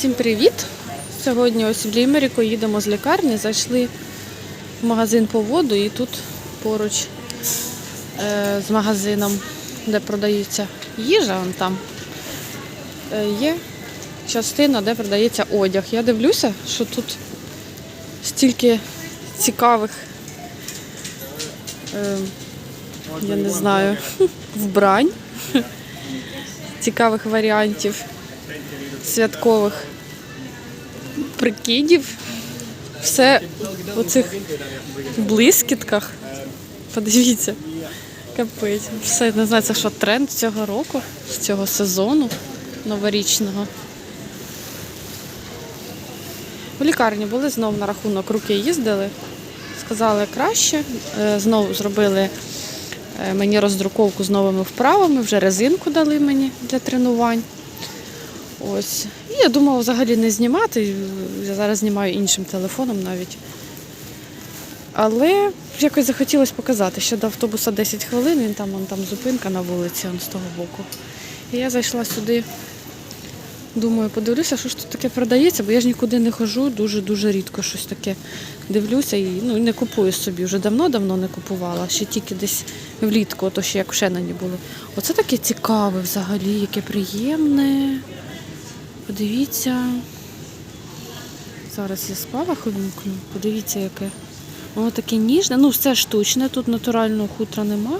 Всім привіт! Сьогодні ось в Лімеріку їдемо з лікарні, зайшли в магазин по воду і тут поруч е, з магазином, де продається їжа, вон там е, є частина, де продається одяг. Я дивлюся, що тут стільки цікавих, е, я не знаю, вбрань, цікавих варіантів святкових прикидів. Все в оцих блискітках. Подивіться. Капець. Все, не знаю, це що тренд цього року, з цього сезону новорічного. В лікарні були знову на рахунок руки їздили. Сказали краще. Е, Знову зробили е, мені роздруковку з новими вправами, вже резинку дали мені для тренувань. Ось. І я думала взагалі не знімати. Я зараз знімаю іншим телефоном навіть. Але якось захотілося показати, що до автобуса 10 хвилин, він там, вон там зупинка на вулиці, он з того боку. І я зайшла сюди, думаю, подивлюся, що ж тут таке продається, бо я ж нікуди не ходжу, дуже-дуже рідко щось таке дивлюся і ну, не купую собі. Вже давно-давно не купувала, ще тільки десь влітку, то ще як в Шенані були. Оце таке цікаве взагалі, яке приємне. Подивіться. Зараз я спалах увімкну. Подивіться, яке. Воно таке ніжне. Ну, все штучне, тут натурального хутра нема.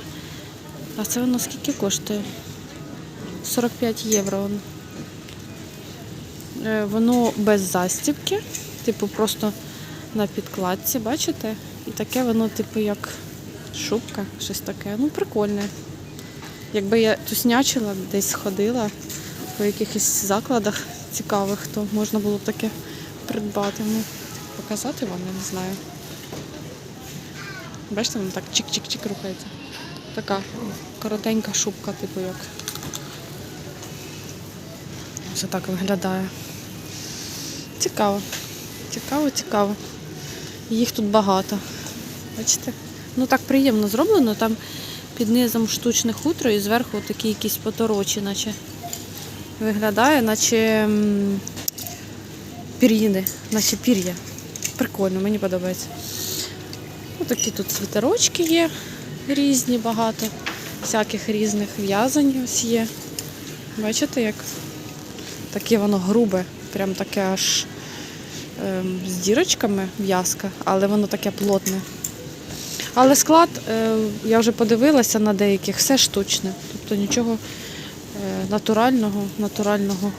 А це воно скільки коштує? 45 євро. Воно. Е, без застібки, типу просто на підкладці, бачите? І таке воно, типу, як шубка, щось таке. Ну, прикольне. Якби я туснячила, десь ходила по якихось закладах цікавих, то можна було б таке придбати. Ну, показати вам, я не знаю. Бачите, воно так чик-чик-чик рухається. Така коротенька шубка, типу як. Ось так виглядає. Цікаво. Цікаво, цікаво. Їх тут багато. Бачите? Ну так приємно зроблено. Там під низом штучне хутро і зверху такі якісь поторочі, наче виглядає, наче пір'їни, наче пір'я. Прикольно, мені подобається. Ось такі тут світерочки є різні, багато. Всяких різних в'язань ось є. Бачите, як таке воно грубе, прям таке аж ем, з дірочками в'язка, але воно таке плотне. Але склад, е, я вже подивилася на деяких, все штучне. Тобто нічого натурального, натурального.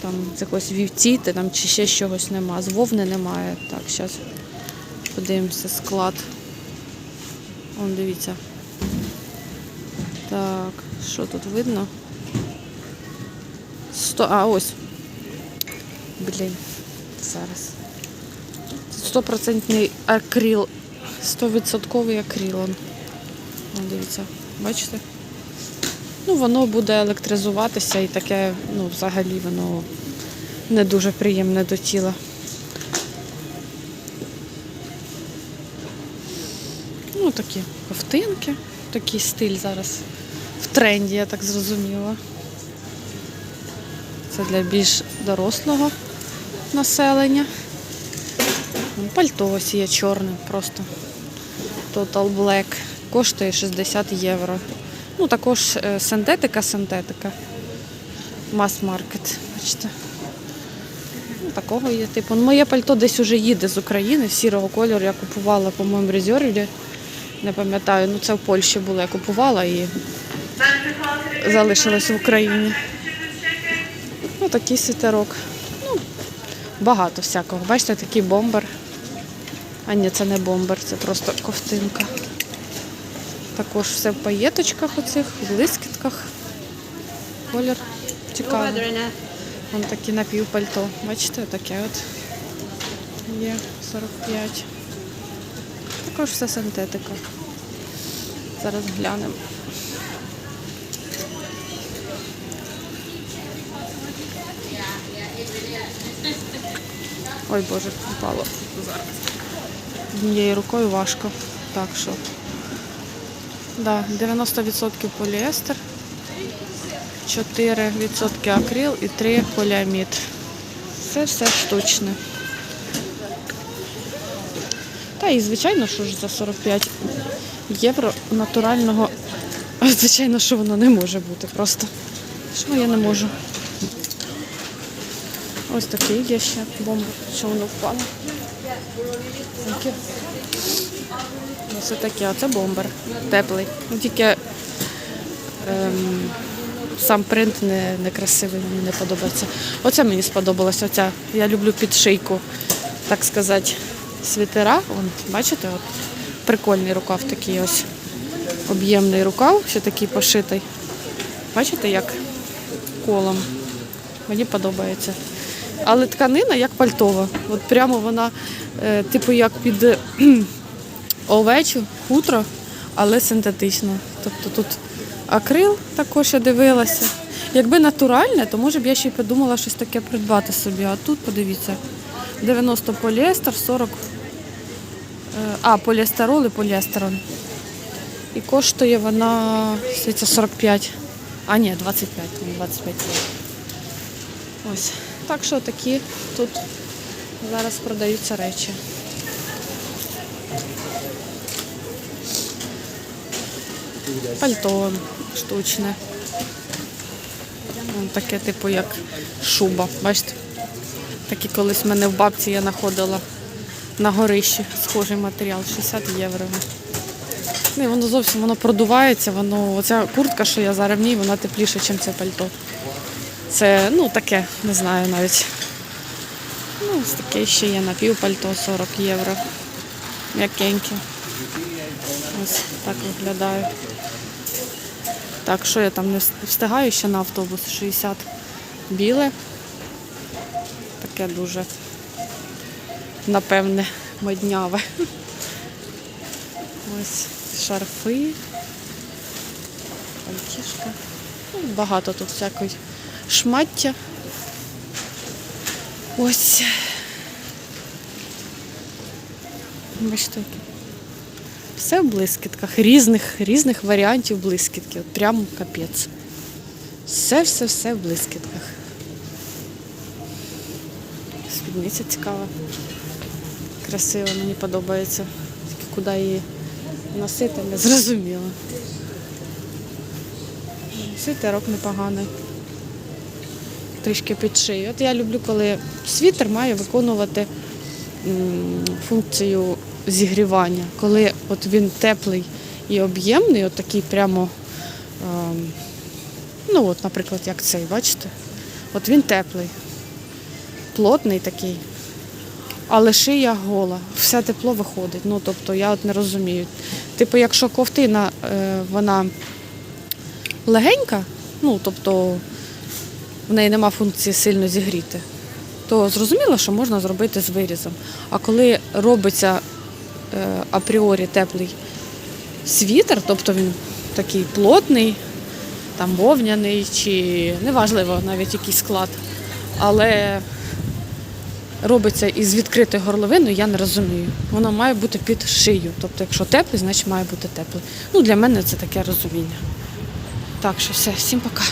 Там з якоїсь вівці там, чи ще чогось нема. З вовни немає. Так, зараз подивимося склад. Вон дивіться. Так, що тут видно? Сто... А, ось. Блін, зараз. Стопроцентний акрил. Стовідсотковий акрилон. Вон, дивіться, бачите? Ну, воно буде електризуватися і таке, ну, взагалі воно не дуже приємне до тіла. Ну, такі ковтинки, такий стиль зараз в тренді, я так зрозуміла. Це для більш дорослого населення. Пальто ось є чорне, просто Total Black. Коштує 60 євро. Ну, також е, синтетика, синтетика. Мас-маркет. Бачите. Ну, такого є. Типу. Ну, моє пальто десь уже їде з України, сірого кольору. Я купувала, по-моєму, резерві. Не пам'ятаю, ну це в Польщі було, я купувала і залишилось в Україні. Ну, такий світерок. Ну, багато всякого. Бачите, такий бомбер. А ні, це не бомбер, це просто ковтинка. Також все в паєточках оцих, в блискітках. Колір цікавий. Вон такі напівпальто. Бачите, таке от є 45. Також все синтетика. Зараз глянемо. Ой Боже, впало зараз. Однією рукою важко. Так що. Да, 90% поліестер. 4% акрил і 3 поліамід. Це все штучне. Та і звичайно, що ж за 45 євро натурального. Звичайно, що воно не може бути просто. Що я не можу. Ось такий є ще бомба, що воно впало. Ось таке, а це бомбер. Теплий. Ну, тільки ем, сам принт не, не красивий, мені не подобається. Оце мені сподобалось. Оця. Я люблю під шийку, так сказати, світера. Вон, бачите, от прикольний рукав такий ось. Об'ємний рукав, ще такий пошитий. Бачите, як колом. Мені подобається. Але тканина як пальтова. От прямо вона, е, типу, як під овечу, хутро, але синтетично. Тобто тут акрил також я дивилася. Якби натуральне, то може б я ще й подумала щось таке придбати собі. А тут подивіться, 90 поліестер, 40. е, А, поліестерол і поліестерон. І коштує вона 45. А ні, 25, 25 є. Ось. Так що такі тут зараз продаються речі. Пальто штучне. Таке, типу, як шуба. Бачите? Такі колись в мене в бабці я знаходила на горищі. Схожий матеріал, 60 євро. Ну, і воно зовсім воно продувається, воно, оця куртка, що я зараз в ній, вона тепліша, ніж це пальто. Це, ну, таке, не знаю навіть. Ну, таке ще є напівпальто 40 євро. М'якеньке. Ось так виглядає. Так, що я там не встигаю ще на автобус 60 біле. Таке дуже, напевне, модняве. Ось шарфи, пальтішка. Ну, Багато тут всякої шмаття. Ось. Бачите, яке. все в блискітках, різних, різних варіантів блискітки. От прямо капець. Все-все-все в блискітках. Спідниця цікава. Красива, мені подобається. Тільки куди її носити, не зрозуміло. Світерок непоганий. Трішки під шию. От я люблю, коли світер має виконувати функцію зігрівання. Коли от він теплий і об'ємний, от такий прямо, ем, ну от, наприклад, як цей, бачите? От він теплий, плотний такий, але шия гола, все тепло виходить. Ну, тобто я от не розумію. Типу, якщо ковтина, е, вона легенька, ну тобто в неї нема функції сильно зігріти, то зрозуміло, що можна зробити з вирізом. А коли робиться апріорі теплий світер, тобто він такий плотний, там вовняний чи неважливо навіть який склад, але робиться із відкритою горловиною, я не розумію. Воно має бути під шию. Тобто, якщо теплий, значить має бути теплий. Ну, для мене це таке розуміння. Так що все, всім пока.